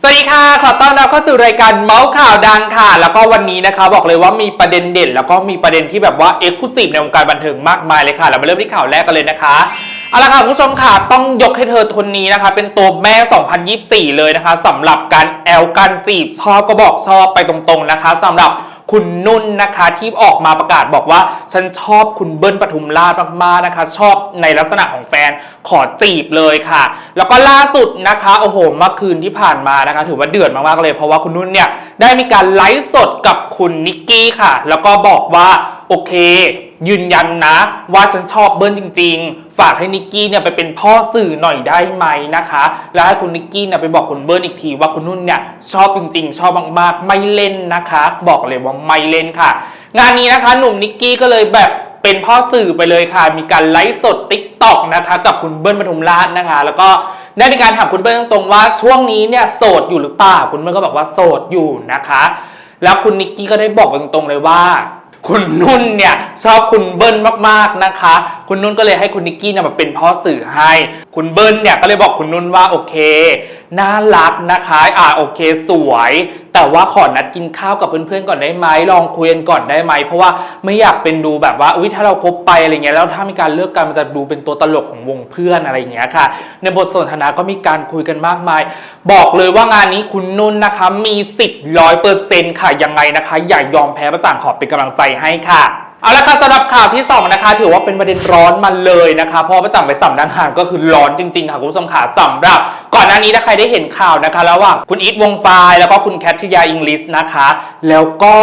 สวัสดีค่ะ ขอต้อนรับเข้าสู่รายการเมาส์ข่าวดังค่ะ แล้วก็วันนี้นะคะ บอกเลยว่ามีประเด็นเด่น แล้วก็มีประเด็นที่แบบว่าเอ็กซ์คลูซีฟในวงการบันเทิงมากมายเลยค่ะ เรามาเริ่มที่ข่าวแรกกันเลยนะคะเอาละค่ะคุณผู้ชมค่ะต้องยกให้เธอคนนี้นะคะ เป็นตัวแม่ 2024 เลยนะคะสำหรับการแอลการจีบชอบก็บอกชอบไปตรงๆนะคะสำหรับ คุณนุ่นนะคะที่ออกมาประกาศบอกว่า ฉันชอบคุณเบิ้ลปทุมราชมากๆนะคะ ชอบในลักษณะของแฟนขอจีบเลยค่ะ แล้วก็ล่าสุดนะคะโอ้โหเมื่อคืนที่ผ่านมานะคะ ถือว่าเดือดมากๆเลย เพราะว่าคุณนุ่นเนี่ยได้มีการไลฟ์สดกับคุณนิกกี้ค่ะ แล้วก็บอกว่าโอเค ยืนยันนะ ว่าฉันชอบเบิ้ลจริง ๆ ฝากให้นิกกี้เนี่ยไปเป็นพ่อสื่อหน่อยได้ไหมนะคะ แล้วให้คุณนิกกี้เนี่ยไปบอกคุณเบิ้ลอีกทีว่าคุณนุ่นเนี่ยชอบจริง ๆ ชอบมากๆ ไม่เล่นนะคะ บอกเลยว่าไม่เล่นค่ะ งานนี้นะคะหนุ่มนิกกี้ก็เลยแบบเป็นพ่อสื่อไปเลยค่ะ มีการไลฟ์สดติ๊กต็อกนะคะ กับคุณเบิ้ลปทุมราชนะคะ แล้วก็ได้มีการถามคุณเบิ้ลตรงๆว่าช่วงนี้เนี่ยโสดอยู่หรือเปล่า คุณเบิ้ลก็บอกว่าโสดอยู่นะคะ แล้วคุณนิกกี้ก็ได้บอกตรงๆเลยว่า คุณนุ่นเนี่ยชอบคุณเบิ้ลมากๆนะคะ คุณนุ่นก็เลยให้คุณนิกกี้เนี่ยมาเป็นพ่อสื่อให้ คุณเบิ้ลเนี่ยก็เลยบอกคุณนุ่นว่าโอเค น่ารักนะคะ อ่าโอเค สวย แต่ว่าขอนัดกินข้าวกับเพื่อนๆก่อนได้ไหมลองคุยกันก่อนได้ไหมเพราะว่าไม่อยากเป็นดูแบบว่าอุ้ยถ้าเราคบไปอะไรเงี้ยแล้วถ้ามีการเลิกกันมันจะดูเป็นตัวตลกของวงเพื่อนอะไรอย่างเงี้ยค่ะ ในบทสนทนาก็มีการคุยกันมากมาย บอกเลยว่างานนี้คุณนุ่นนะคะมีสิทธิ์ร้อยเปอร์เซ็นต์ค่ะยังไงนะคะ อย่ายอมแพ้ประจางขอเป็นกำลังใจให้ค่ะ เอาละค่ะสำหรับข่าวที่ 2 นะคะ ถือว่าเป็นประเด็นร้อนมาเลยนะคะเพราะประจำไปสัมดังหานก็คือร้อนจริงๆค่ะคุณผู้ชมขาสำหรับ ก่อนหน้านี้ถ้าใครได้เห็นข่าวนะคะระหว่างคุณอีทวงไฟแล้วก็คุณแคทริยาอิงลิสนะคะ แล้วก็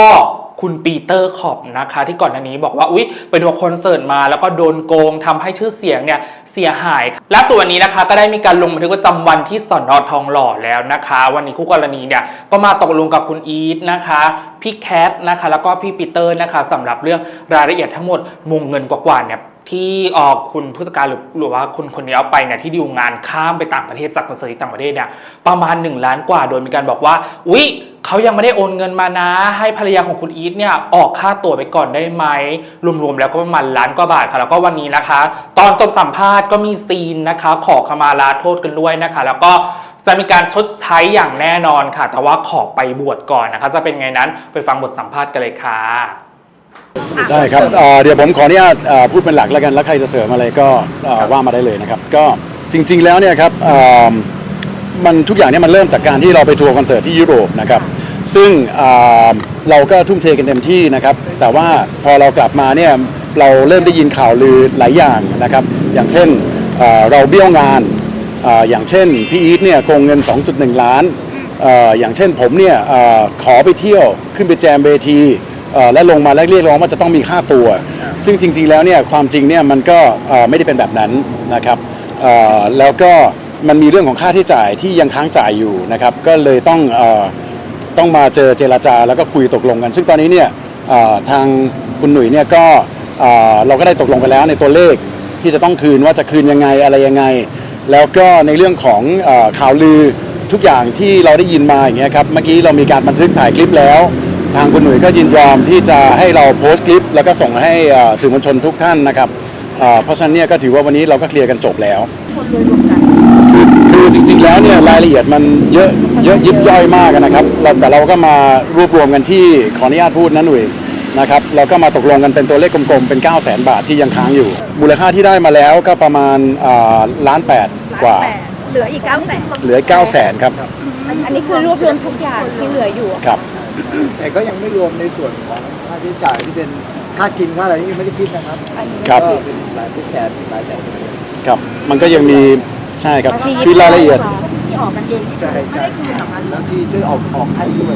คุณปีเตอร์ขอบนะคะที่ก่อนหน้านี้บอกว่าอุ๊ยไปดูคอนเสิร์ตมาแล้วก็โดนโกงทำให้ชื่อเสียงเนี่ยเสียหาย และส่วนนี้นะคะก็ได้มีการลงบันทึกประจำวันที่สอนอทองหล่อแล้วนะคะ วันนี้คู่กรณีเนี่ยก็มาตกลงกับคุณอีทนะคะพี่แคทนะคะแล้วก็พี่ปีเตอร์นะคะสำหรับเรื่องรายละเอียดทั้งหมดวงเงินกว่าๆเนี่ยที่เออคุณผู้จัดการหรือหรือว่าคุณคนนี้เอาไปเนี่ยที่ดิวงานข้ามไปต่างประเทศจากคอนเสิร์ตต่างประเทศเนี่ยประมาณ 1 ล้านกว่าโดยมีการบอกว่าอุ๊ย เขายังไม่ได้โอนเงินมานะ ให้ภรรยาของคุณอีทเนี่ยออกค่าตั๋วไปก่อนได้ไหมรวมๆแล้วก็ประมาณล้านกว่าบาทค่ะ แล้วก็วันนี้นะคะ ตอนจบสัมภาษณ์ก็มีซีนนะคะ ขอขมาลาโทษกันด้วยนะคะ แล้วก็จะมีการชดใช้อย่างแน่นอนค่ะ แต่ว่าขอไปบวชก่อนนะคะ จะเป็นไงนั้นไปฟังบทสัมภาษณ์กันเลยค่ะ ได้ครับเอ่อเดี๋ยวผมขออนุญาตเอ่อพูดเป็นหลักแล้วกัน แล้วใครจะเสริมอะไรก็เอ่อว่ามาได้เลยนะครับ ก็จริง ๆ แล้วเนี่ยครับเอ่อมันทุกอย่างเนี่ยมันเริ่มจากการที่เราไปทัวร์คอนเสิร์ตที่ยุโรปนะครับ ซึ่งเเราก็ทุ่มเทกันเต็มที่นะครับ แต่ว่าพอเรากลับมาเนี่ยเราเริ่มได้ยินข่าวลือหลายอย่างนะครับ อย่างเช่นเเราเบี้ยวงานออย่างเช่นพี่อีทเนี่ยโกงเงิน 2.1 ล้านอ่ออย่างเช่นผมเนี่ยอขอไปเที่ยวขึ้นไปแจมเวทีและลงมาแล้วเรียกร้องว่าจะต้องมีค่าตัว ซึ่งจริงๆแล้วเนี่ยความจริงเนี่ยมันก็ไม่ได้เป็นแบบนั้นนะครับแล้วก็มันมีเรื่องของค่าที่จ่ายที่ยังค้างจ่ายอยู่นะครับ ก็เลยต้องอ ต้องมาเจอเจรจาแล้วก็คุยตกลงกัน ซึ่งตอนนี้เนี่ยเอ่อทางคุณหนุ่ยเนี่ยก็เอ่อเราก็ได้ตกลงไปแล้วในตัวเลขที่จะต้องคืนว่าจะคืนยังไงอะไรยังไง แล้วก็ในเรื่องของเอ่อข่าวลือทุกอย่างที่เราได้ยินมาอย่างเงี้ยครับเมื่อกี้เรามีการบันทึกถ่ายคลิปแล้ว ทางคุณหนุ่ยก็ยินยอมที่จะให้เราโพสต์คลิป แล้วก็ส่งให้เอ่อสื่อมวลชนทุกท่านนะครับเอ่อเพราะฉะนั้นเนี่ยก็ถือว่าวันนี้เราก็เคลียร์กันจบแล้วคือคือจริงๆแล้วเนี่ยรายละเอียดมันเยอะ เยอะยิบย่อยมากนะครับเราแต่เราก็มารวบรวมกันที่ขออนุญาตพูดนะหนุ่ยนะครับเราก็มาตกลงกันเป็นตัวเลขกลมๆ เป็น 9 0 0 0 0 0 บาทที่ยังค้างอยู่ มูลค่าที่ได้มาแล้วก็ประมาณอ่าล้านแปดกว่า เหลืออีก 9 0 0 0 0 0เหลือ 9 0 0 0 0 0 ครับ อันนี้คือรวบรวมทุกอย่างที่เหลืออยู่อะครับ แต่ก็ยังไม่รวมในส่วนของค่าใช้จ่ายที่เป็นค่ากินค่าอะไรนี่ยังไม่ได้คิดนะครับครับก็เป็นหลายเป็นแสนหลายแสนครับ มันก็ยังมีใช่ครับคือรายละเอียดที่ ออกกันเองที่ใช่ใช่ใช่แล้วที่ช่วยออกออกให้ด้วย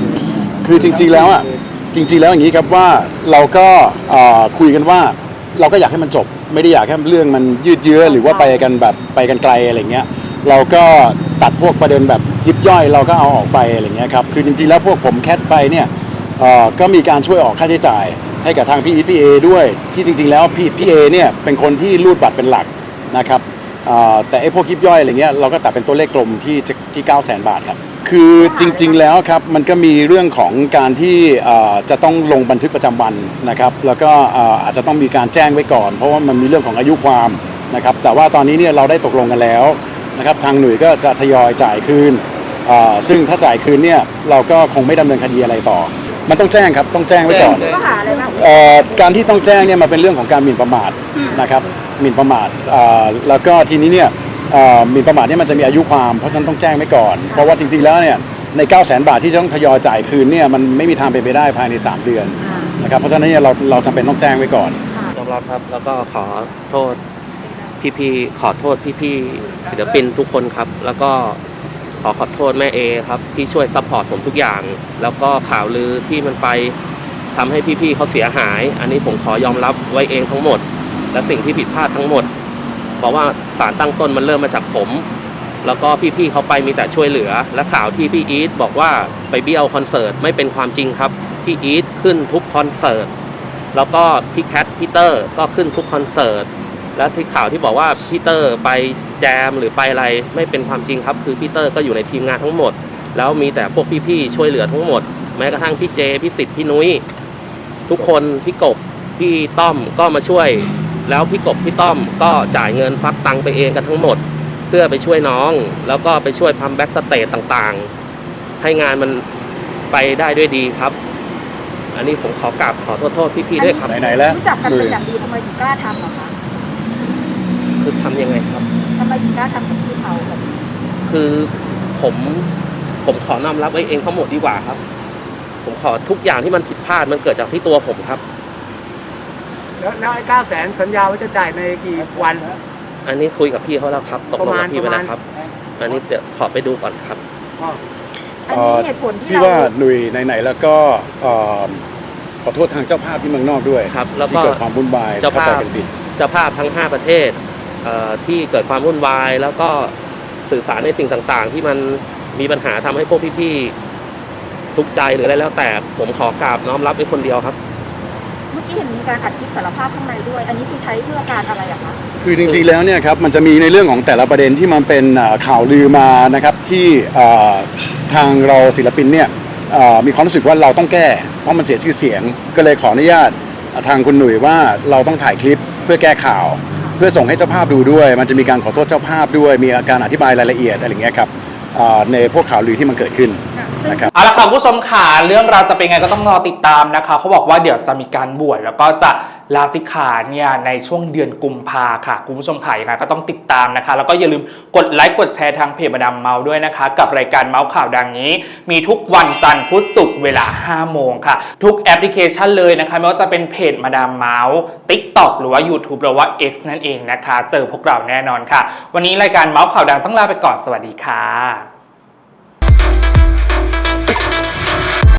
คือจริงๆแล้วอะจริง ๆ แล้วอย่างนี้ครับว่าเราก็เอ่อคุยกันว่า เราก็อยากให้มันจบ ไม่ได้อยากให้เรื่องมันยืดเยื้อหรือว่าไปกันแบบไปกันไกลอะไรเงี้ยเราก็ตัดพวกประเด็นแบบยิบย่อยเราก็เอาออกไปอะไรเงี้ยครับคือจริงๆแล้วพวกผมแคทไปเนี่ยเอ่อก็มีการช่วยออกค่าใช้จ่าย ให้กับทางพี่อีทพี่เอด้วย ที่จริงๆแล้วพี่พี่เอเนี่ยเป็นคนที่รูดบัตรเป็นหลักนะครับเอ่อ แต่ไอ้พวกยิบย่อยอะไรเงี้ยเราก็ตัดเป็นตัวเลขกลมที่ที่9 0 0 0 0 0 บาทครับ คือจริงๆแล้วครับมันก็มีเรื่องของการที่เอ่อจะต้องลงบันทึกประจำวันนะครับ แล้วก็เอ่ออาจจะต้องมีการแจ้งไว้ก่อน เพราะว่ามันมีเรื่องของอายุความนะครับ แต่ว่าตอนนี้เนี่ยเราได้ตกลงกันแล้วนะครับทางหน่วยก็จะทยอยจ่ายคืนอ่าซึ่งถ้าจ่ายคืนเนี่ยเราก็คงไม่ดำเนินคดีอะไรต่อ มันต้องแจ้งครับต้องแจ้งไว้ก่อนก็หาอะไรบ้าง เอ่อการที่ต้องแจ้งเนี่ยมันเป็นเรื่องของการหมิ่นประมาทนะครับหมิ่นประมาทอ่าแล้วก็ทีนี้เนี่ยอ่าหมิ่นประมาทเนี่ยมันจะมีอายุความเพราะฉะนั้นต้องแจ้งไว้ก่อน เพราะว่าจริงๆแล้วเนี่ยใน 9 0 0 0 0 0บาทที่ต้องทยอยจ่ายคืนเนี่ยมันไม่มีทางเป็นไปได้ภายใน 3 เดือนนะครับเพราะฉะนั้นเนี่ยเราเราจำเป็นต้องแจ้งไว้ก่อน ยอมรับครับ แล้วก็ขอโทษพี่ๆขอโทษพี่ๆศิลปินทุกคนครับ แล้วก็ขอขอโทษแม่เอครับที่ช่วยซัพพอร์ตผมทุกอย่าง แล้วก็ข่าวลือที่มันไป ทำให้พี่ๆเขาเสียหาย อันนี้ผมขอยอมรับไว้เองทั้งหมด และสิ่งที่ผิดพลาดทั้งหมด เพราะว่าสารตั้งต้นมันเริ่มมาจากผม แล้วก็พี่ๆเขาไปมีแต่ช่วยเหลือ และข่าวที่พี่อีทบอกว่าไปเบี้ยวคอนเสิร์ตไม่เป็นความจริงครับ พี่อีทขึ้นทุกคอนเสิร์ต แล้วก็พี่แคทพี่เตอร์ก็ขึ้นทุกคอนเสิร์ต และที่ข่าวที่บอกว่าพี่เตอร์ไปแจมหรือไปอะไรไม่เป็นความจริงครับ คือพี่เตอร์ก็อยู่ในทีมงานทั้งหมด แล้วมีแต่พวกพี่ๆช่วยเหลือทั้งหมด แม้กระทั่งพี่เจพี่สิทธิ์พี่นุ้ย ทุกคนพี่กบพี่ต้อมก็มาช่วย แล้วพี่กบพี่ต้อมก็จ่ายเงินฟักตังค์ไปเองกันทั้งหมด เพื่อไปช่วยน้อง แล้วก็ไปช่วยทำแบ็กสเตจต่างๆ ให้งานมันไปได้ด้วยดีครับ อันนี้ผมขอกราบขอโทษโทษพี่ๆด้วยครับไหนๆแล้วรู้จักกันหน่เป็วยนอย่างดีทำไมถึงกล้าทำเหรอคะคือทำยังไงครับทำไมถึงกล้าทำกับพี่เขาแบบคือผมผมขอน้อมรับไว้เองทั้งหมดดีกว่าครับ ผมขอทุกอย่างที่มันผิดพลาดมันเกิดจากที่ตัวผมครับ แล้วแล้วไอ้เก้าแสนสัญญาว่าจะจ่ายในกี่วัน อันนี้คุยกับพี่เขาแล้วครับตกลงกับพี่ไปประมาณแล้วครับ อันนี้เดี๋ยวขอไปดูก่อนครับ อันนี้เหตุผลที่พี่เราว่าหนุ่ยไหนๆแล้วก็เอ่อขอโทษทางเจ้าภาพที่เมืองนอกด้วยครับแล้วก็ที่เกิดความวุ่นวายเจ้าภาพข้ใจกันผิด เจ้าภาพทั้ง 5 ประเทศเอ่อที่เกิดความวุ่นวาย แล้วก็สื่อสารในสิ่งต่างๆ ที่มันมีปัญหาทำให้พวกพี่ๆ ทุกข์ใจหรืออะไรแล้วแต่ ผมขอกราบน้อมรับไว้คนเดียวครับ เมื่อกี้เห็นมีการอัดคลิปสารภาพข้างในด้วย อันนี้คือใช้เพื่อการอะไรอะคะคือจริงๆแล้วเนี่ยครับมันจะมีในเรื่องของแต่ละประเด็นที่มันเป็นเอ่อข่าวลือมานะครับที่เอ่อทางเราศิลปินเนี่ยเอ่อมีความรู้สึกว่าเราต้องแก้เพราะมันเสียชื่อเสียง ก็เลยขออนุญาตทางคุณหนุ่ยว่าเราต้องถ่ายคลิปเพื่อแก้ข่าว เพื่อส่งให้เจ้าภาพดูด้วย มันจะมีการขอโทษเจ้าภาพด้วย มีการอธิบายรายละเอียดอะไรอย่างเงี้ยครับเอ่อในพวกข่าวลือที่มันเกิดขึ้น นะครับเอาละค่ะคุณผู้ชมขาเรื่องราวจะเป็นไงก็ต้องรอติดตามนะคะ เขาบอกว่าเดี๋ยวจะมีการบวชแล้วก็จะลาสิกขาเนี่ยในช่วงเดือนกุมภาค่ะคุณผู้ชมขายังไงก็ต้องติดตามนะคะ แล้วก็อย่าลืมกดไลค์กดแชร์ทางเพจมาดามเมาด้วยนะคะ กับรายการเมาส์ข่าวดังนี้ มีทุกวันจันทร์พุธศุกร์เวลา 5 โมงค่ะ ทุกแอปพลิเคชันเลยนะคะ ไม่ว่าจะเป็นเพจมาดามเมาส์ TikTok หรือว่า YouTube หรือว่า X นั่นเองนะคะ เจอพวกเราแน่นอนค่ะ วันนี้รายการเมาส์ข่าวดังต้องลาไปก่อนสวัสดีค่ะ